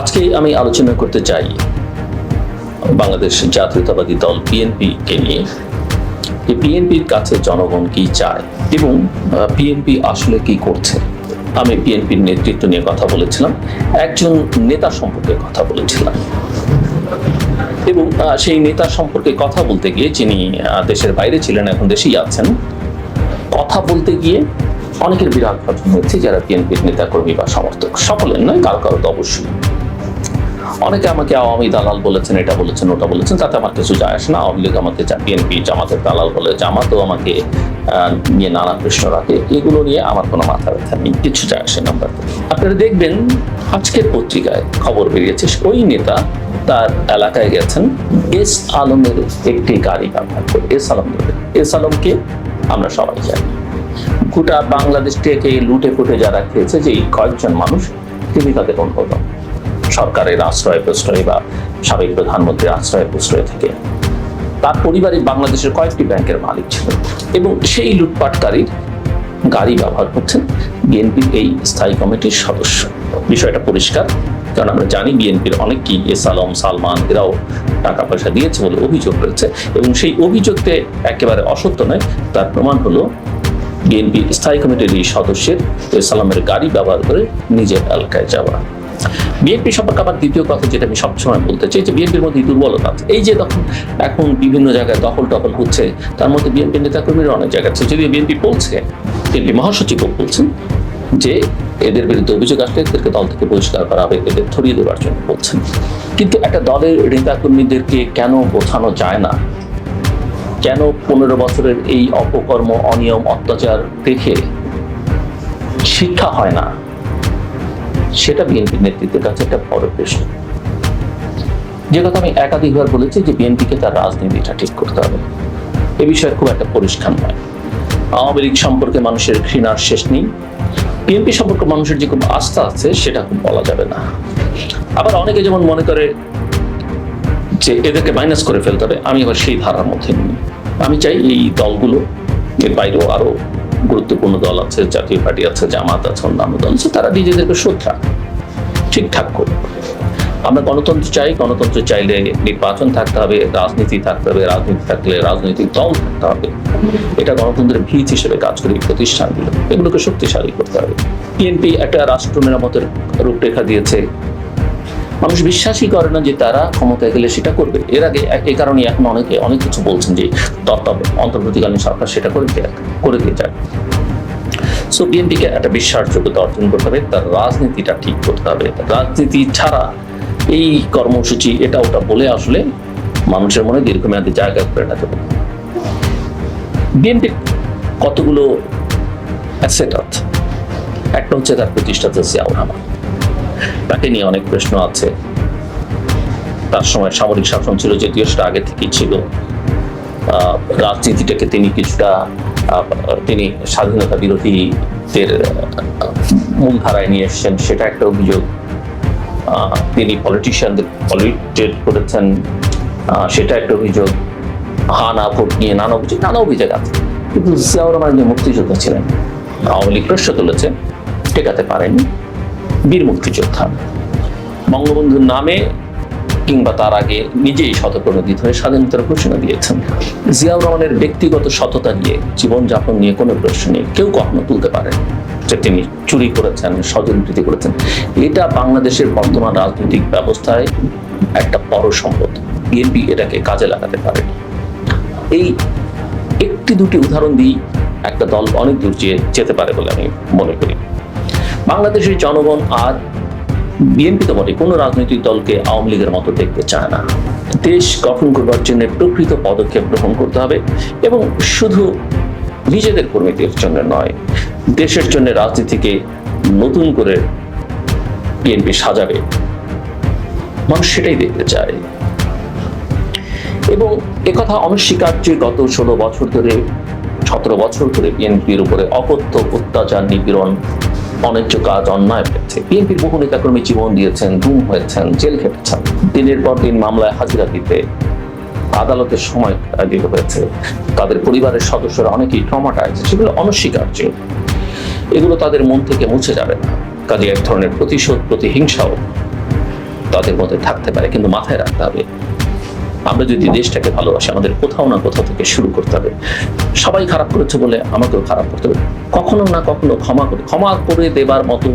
আজকে আমি আলোচনা করতে চাই বাংলাদেশ জাতীয়তাবাদী দল বিএনপি কে নিয়ে। যে বিএনপির কাছে জনগণ কি চায় এবং বিএনপি আসলে কি করছে? আমি বিএনপির নেতৃত্ব নিয়ে কথা বলেছিলাম, একজন নেতা সম্পর্কে কথা বলেছিলাম। এবং সেই নেতা সম্পর্কে কথা বলতে গিয়ে যিনি দেশের বাইরে ছিলেন, এখন দেশেই আছেন, কথা বলতে গিয়ে অনেকের বিরাট ঘটনা হয়েছে যারা বিএনপির নেতাকর্মী বা সমর্থক। সকলের নয়, কারও কারও তো অবশ্যই। অনেকে আমাকে আওয়ামী দালাল বলেছেন, এটা বলেছেন, ওটা বলেছেন, তাতে আমার কিছু যায় আসে না। আওয়ামী লীগ আমাকে বিএনপি জামাতের দালাল বলে জামাতও আমাকে নিয়ে নানা প্রশ্ন রাখে। এগুলো নিয়ে আমার কোনো মাথা ব্যথা নেই, কিছু যায় আসে না আপনারা দেখবেন, আজকের পত্রিকায় খবর বেরিয়েছে, ওই নেতা তার এলাকায় গেছেন, এস আলমের একটি গাড়ি ব্যবহার করে। এস আলম এস আলমকে আমরা সবাই জানি। গোটা বাংলাদেশ থেকে লুটে ফুটে যারা খেয়েছে যে কয়েকজন মানুষ, তিনি তাদের অন্যতম সরকারের আশ্রয় প্রশ্রয় বা সাবেক প্রধানমন্ত্রীর আশ্রয় প্রশ্রয় থেকে। তার পরিবারে বাংলাদেশের কয়েকটি ব্যাংকের মালিক ছিল এবং সেই লুটপাটকারীর গাড়ি ব্যবহার করছেন বিএনপির এই স্থায়ী কমিটির সদস্য। বিষয়টা পরিষ্কার, কারণ আমরা জানি বিএনপির অনেকেই এস আলম সালমান, এরাও টাকা পয়সা দিয়েছে বলে অভিযোগ রয়েছে এবং সেই অভিযোগতে একেবারে অসত্য নয়, তার প্রমাণ হলো বিএনপি স্থায়ী কমিটির এই সদস্যের এস আলমের গাড়ি ব্যবহার করে নিজের এলাকায় যাওয়া। বিএনপি সম্পর্কে আবার দ্বিতীয় কথা যেটা আমি সবসময় বলতে চাই যে বিএনপির মধ্যে দুর্বলতা আছে। এই যে তখন এখন বিভিন্ন জায়গায় দখল টখল হচ্ছে, তার মধ্যে বিএনপি নেতাকর্মীরা অনেক জায়গায় আছে। যদি বিএনপি বলছে, বিএনপি মহাসচিবও বলছেন যে এদের বিরুদ্ধে অভিযোগ আসলে এদেরকে দল থেকে বহিষ্কার করা হবে, এদের ধরিয়ে দেওয়ার জন্য বলছেন। কিন্তু একটা দলের নেতাকর্মীদেরকে কেন বোঝানো যায় না? কেন পনেরো বছরের এই অপকর্ম, অনিয়ম, অত্যাচার দেখে শিক্ষা হয় না? সেটা বিএনপির নেতৃত্বের কাছে একটা বড় প্রশ্ন। যে কথা আমি একাধিকবার বলেছি যে বিএনপিকে তার রাজনীতিটা ঠিক করতে হবে। এ বিষয়ে খুব একটা পরিষ্কার নয়। আওয়ামী লীগ সম্পর্কে মানুষের ঘৃণার শেষ নেই। বিএনপি সম্পর্কে মানুষের যে খুব আস্থা আছে, সেটা খুব বলা যাবে না। আবার অনেকে যেমন মনে করে যে এদেরকে মাইনাস করে ফেলতে হবে, আমি আবার সেই ধারার মধ্যে নেই। আমি চাই এই দলগুলো, এর বাইরেও আরও গুরুত্বপূর্ণ দল আছে, জাতীয় পার্টি আছে, জামাত আছে, অন্যান্য দল আছে, তারা নিজেদেরকে শ্রদ্ধা ঠিকঠাক করবে আমরা গণতন্ত্র চাই, গণতন্ত্র চাইলে নির্বাচন থাকতে হবে, রাজনীতি থাকতে হবে, রাজনীতি থাকলে রাজনৈতিক দল থাকতে হবে। এটা গণতন্ত্রের ভিত হিসেবে কাজ করে প্রতিষ্ঠানগুলো এগুলোকে শক্তিশালী করতে হবে। বিএনপি একটা রাষ্ট্র মেরামতের রূপরেখা দিয়েছে। মানুষ বিশ্বাসই করে না যে তারা ক্ষমতায় গেলে সেটা করবে। এর আগে এই কারণে এখন অনেকে অনেক কিছু বলছেন যে, তত্ত্ব অন্তর্বর্তীকালীন সরকার সেটা করে দিয়ে করে দিয়ে যাক। সো বিএনপিকে একটা বিশ্বাসযোগ্যতা অর্জন করতে হবে, তার রাজনীতিটা ঠিক করতে হবে। রাজনীতি ছাড়া এই কর্মসূচি এটা ওটা বলে আসলে মানুষের মনে দীর্ঘমেয়াদী জায়গা করে না দেবে বিএনপি কতগুলো একটা হচ্ছে তার প্রতিষ্ঠাতা জিয়াউর রহমান। তাকে নিয়ে অনেক প্রশ্ন আছে। তার সময় সামরিক শাসন ছিল, যদিও সেটা আগে থেকেই ছিল। রাজনীতিটাকে তিনি কিছুটা তিনি স্বাধীনতা বিরোধীদের মূলধারায় নিয়ে এসছেন, সেটা একটা অভিযোগ। তিনি পলিটিশিয়ানদের পলিটেট করেছেন সেটা একটা অভিযোগ। হা না ভোট নিয়ে নানা অভিযোগ নানা অভিযোগ আছে। কিন্তু জিয়াউর রহমান যে মুক্তিযোদ্ধা ছিলেন, আওয়ামী লীগ প্রশ্ন তুলেছে টেকাতে পারেনি। বীর মুক্তিযোদ্ধা। বঙ্গবন্ধুর নামে কিংবা তার আগে নিজেই শতপ্রণোদিত হয়ে স্বাধীনতার ঘোষণা দিয়েছেন। জিয়াউর রহমানের ব্যক্তিগত সততা নিয়ে, জীবনযাপন নিয়ে কোনো প্রশ্ন নেই। কেউ কখনো তুলতে পারে। যে তিনি চুরি করেছেন, স্বজনপ্রীতি করেছেন, এটা বাংলাদেশের বর্তমান রাজনৈতিক ব্যবস্থায় একটা বড় সম্পদ। বিএনপি এটাকে কাজে লাগাতে পারে। এই একটি দুটি উদাহরণ দিই একটা দল অনেক দূর যেতে পারে বলে আমি মনে করি। বাংলাদেশের জনগণ আর বিএনপি তো বটে, কোনো রাজনৈতিক দলকে আওয়ামী লীগের মতো দেখতে চায় না। দেশ গঠন করবার জন্য প্রকৃত পদক্ষেপ গ্রহণ করতে হবে এবং শুধু নিজেদের কর্মীদের জন্য নয়, দেশের জন্য রাজনীতিকে নতুন করে বিএনপি সাজাবে। মানুষ সেটাই দেখতে চায়। এবং একথা অনস্বীকার যে গত ষোলো বছর ধরে, সতেরো বছর ধরে বিএনপির উপরে অকথ্য, অত্যাচার, নিপীড়ন অন্যায্য কাজ অন্যায় হয়েছে। বিএনপির বহু নেতাকর্মী জীবন দিয়েছেন, গুম হয়েছেন, জেল খেটেছেন। দিনের পর দিন মামলায় হাজিরা দিতে আদালতের সময় দিতে হয়েছে। তাদের পরিবারের সদস্যরা অনেকেই ট্রমাটাইজ সেগুলো অনস্বীকার্য। এগুলো তাদের মন থেকে মুছে যাবে না। কাজে এক ধরনের প্রতিশোধ, প্রতিহিংসাও তাদের মধ্যে থাকতে পারে, কিন্তু মাথায় রাখতে হবে। আমরা যদি দেশটাকে ভালোবাসি, আমাদের কোথাও না কোথাও থেকে শুরু করতে হবে। সবাই খারাপ করেছে বলে আমাকেও খারাপ করতে হবে। কখনো না কখনো ক্ষমা করে ক্ষমা করে দেবার মতো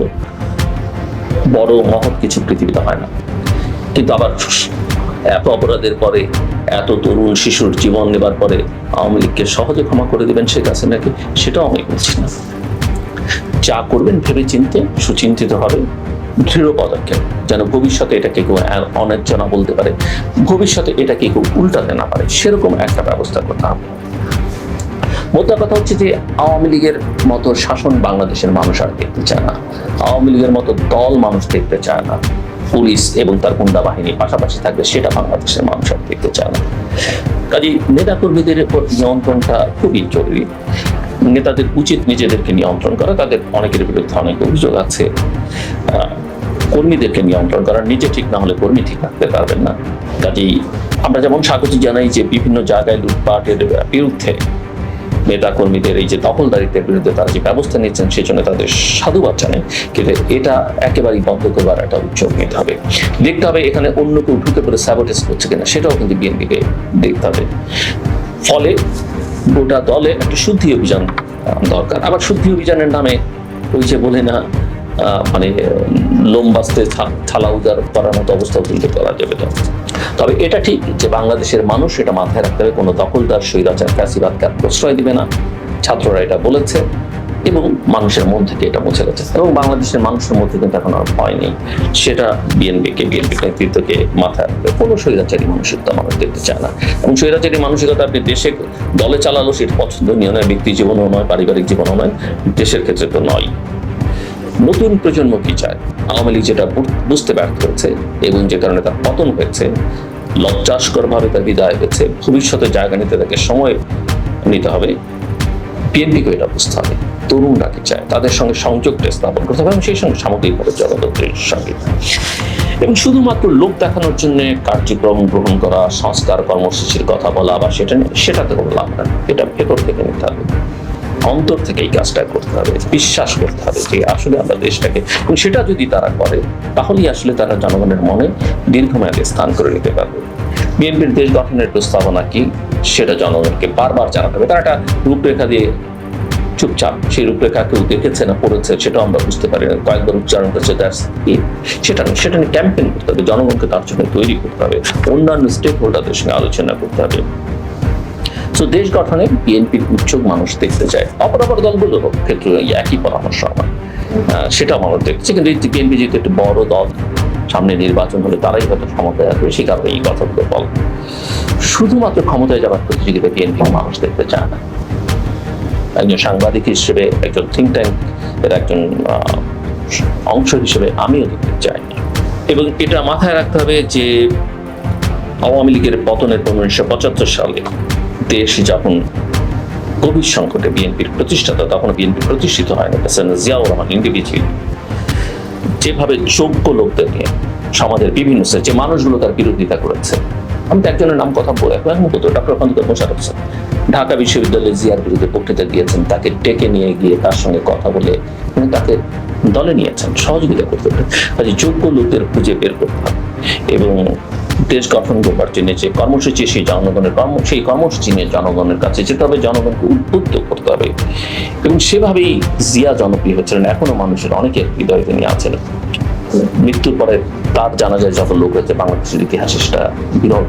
বড় মহৎ কিছু পৃথিবীতে হয় না। কিন্তু আবার এত অপরাধের পরে, এত তরুণ শিশুর জীবন নেবার পরে আওয়ামী লীগকে সহজে ক্ষমা করে দেবেন শেখ হাসিনাকে সেটাও আমি বলছি না। যা করবেন ভেবে চিনতে সুচিন্তিত হবে দৃঢ় পদক্ষেপ। যেন ভবিষ্যতে এটাকে কেউ অন্যায্য না বলতে পারে, ভবিষ্যতে এটাকে কেউ উল্টাতে না পারে, সেরকম একটা ব্যবস্থা করতে হবে মোদ্দা কথা হচ্ছে যে, আওয়ামী লীগের মতো শাসন বাংলাদেশের মানুষ আর দেখতে চায় না। আওয়ামী লীগের মতো দল মানুষ দেখতে চায় না। পুলিশ এবং তার গুন্ডা বাহিনী পাশাপাশি থাকবে সেটা বাংলাদেশের মানুষ আর দেখতে চায় না। কাজে নেতাকর্মীদের উপর নিয়ন্ত্রণটা খুবই জরুরি। নেতাদের উচিত নিজেদেরকে নিয়ন্ত্রণ করা, তাদের অনেকের বিরুদ্ধে অনেক অভিযোগ আছে। কর্মীদেরকে নিয়ন্ত্রণ করা, নিজে ঠিক না হলে কর্মী ঠিক থাকতে পারবেন না। কাজেই আমরা যেমন স্বাগত জানাই যে বিভিন্ন জায়গায় লুটপাটের বিরুদ্ধে নেতা কর্মীদের, এই যে দখলদারিত্বের বিরুদ্ধে তারা যে ব্যবস্থা নিচ্ছেন সেই জন্য তাদের সাধুবাদ জানেন কিন্তু এটা একেবারেই বন্ধ করবার একটা উদ্যোগ নিতে হবে। দেখতে হবে এখানে অন্য কেউ ঢুকে পড়ে স্যাবোটেজ করছে কিনা, সেটাও কিন্তু বিএনপিকে দেখতে হবে। ফলে গোটা দলে একটা শুদ্ধি অভিযান দরকার। আবার শুদ্ধি অভিযানের নামে ওই যে বলে না মানে লোম বাস্তে থালা উদার করার মতো অবস্থা কিন্তু করা যাবে না। তবে এটা ঠিক যে বাংলাদেশের মানুষ এটা মাথায় রাখতে হবে, কোনো দখলদার, স্বৈরাচার, ফ্যাসিবাদকে প্রশ্রয় দিবে না। ছাত্ররা এটা বলেছে এবং মানুষের মন থেকে এটা মুছে গেছে এবং বাংলাদেশের মানুষের মধ্যে কিন্তু এখন আর ভয় নেই। সেটা বিএনপিকে, বিএনপি নেতৃত্বকে মাথায় রাখবে। কোনো স্বৈরাচারী মানসিকতা মানুষ দেখতে চায় না। এবং স্বৈরাচারী মানসিকতা আপনি দেশে দলে চালালো সেটা পছন্দনীয় নয়, ব্যক্তি জীবনও নয়, পারিবারিক জীবনও নয়, দেশের ক্ষেত্রে তো নয় নতুন প্রজন্ম কি চায়? আওয়ামী লীগ যেটা বুঝতে ব্যর্থ হয়েছে এবং যে কারণে তার পতন হয়েছে লজ্জাস্কর ভাবে তার বিদায় হয়েছে, ভবিষ্যতে জায়গা নিতে তাকে সময় নিতে হবে। বিএনপিকে এটা বুঝতে হবে। তরুণরা কি চায়? তাদের সঙ্গে সংযোগটা স্থাপন করতে হবে এবং সেই সঙ্গে সামগ্রিকভাবে জনতন্ত্রের সঙ্গে। এবং শুধুমাত্র লোক দেখানোর জন্য কার্যক্রম গ্রহণ করা, সংস্কার কর্মসূচির কথা বলা বা সেটা সেটাতে কোনো লাভ না এটা ভেতর থেকে নিতে হবে। অন্তর থেকে এই কাজটা করতে হবে, বিশ্বাস করতে হবে যে আসলে আমরা দেশটাকে, এবং সেটা যদি তারা করে, তাহলেই আসলে তারা জনগণের মনে দীর্ঘমেয়াদে স্থান করে নিতে পারবে। বিএনপির দেশ গঠনের প্রস্তাবনা কি? সেটা জনগণকে বারবার জানাতে হবে। তারা একটা রূপরেখা দিয়ে চুপচাপ, সেই রূপরেখা কেউ দেখেছে না পড়েছে, সেটাও আমরা বুঝতে পারি না। কয়েকবার উচ্চারণ করছে সেটা না সেটা নিয়ে ক্যাম্পেইন করতে হবে। জনগণকে তার জন্য তৈরি করতে হবে। অন্যান্য স্টেক হোল্ডারদের সঙ্গে আলোচনা করতে হবে। তো দেশ গঠনে বিএনপির উচ্চক মানুষ দেখতে চায়। অপরাপর দলগুলোর ক্ষেত্রে এই একই পরামর্শ আমার। সেটা মানুষ দেখছে। কিন্তু বিএনপি যেহেতু একটু বড় দল, সামনে নির্বাচন হলে তারাই হয়তো ক্ষমতায় আসবে, সে কারণে এই কথাগুলো বল। শুধুমাত্র ক্ষমতায় যাওয়ার প্রতিযোগিতা বিএনপি মানুষ দেখতে চায় না। একজন সাংবাদিক হিসেবে, একজন থিঙ্ক ট্যাঙ্ক এর একজন অংশ হিসেবে আমিও দেখতে চাই এবং এটা মাথায় রাখতে হবে যে, আওয়ামী লীগের পতনের পর উনিশশো পঁচাত্তর সালে দেশ যখন গভীর সংকটে বিএনপির প্রতিষ্ঠাতা তখন বিএনপি প্রতিষ্ঠিত প্রেসিডেন্ট জিয়াউর রহমান ইন্ডিভিজুয়াল যেভাবে যোগ্য লোকদেরকে সমাজের বিভিন্ন যে মানুষগুলো তার বিরোধিতা করেছে। আমি তো একজনের নাম কথা বলে এখন মতো ডক্টর খন্দকার মোশারফ হোসেন। ঢাকা বিশ্ববিদ্যালয়ে জিয়ার বিরুদ্ধে বক্তৃতা দিয়েছেন, তাকে ডেকে নিয়ে গিয়ে তার সঙ্গে কথা বলে তাকে দলে নিয়েছেন, সহযোগিতা করতে পারে কাজে যোগ্য লোকদের খুঁজে বের করতে হবে। এবং দেশ গঠন করবার জন্য যে কর্মসূচি, সেই জনগণের কর্ম, সেই কর্মসূচি নিয়ে জনগণের কাছে যেতে হবে, জনগণকে উদ্বুদ্ধ করতে হবে। এবং সেভাবেই জিয়া জনপ্রিয় হচ্ছিলেন, এখনও মানুষের অনেকের হৃদয়ে তিনি আছেন। মৃত্যুর পরে তার জানা যায় যত লোক হয়েছে, বাংলাদেশের ইতিহাসে সেটা বিরল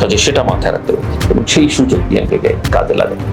কাজে সেটা মাথায় রাখতে হবে এবং সেই সুযোগ বিএনপিকে কাজে লাগাতে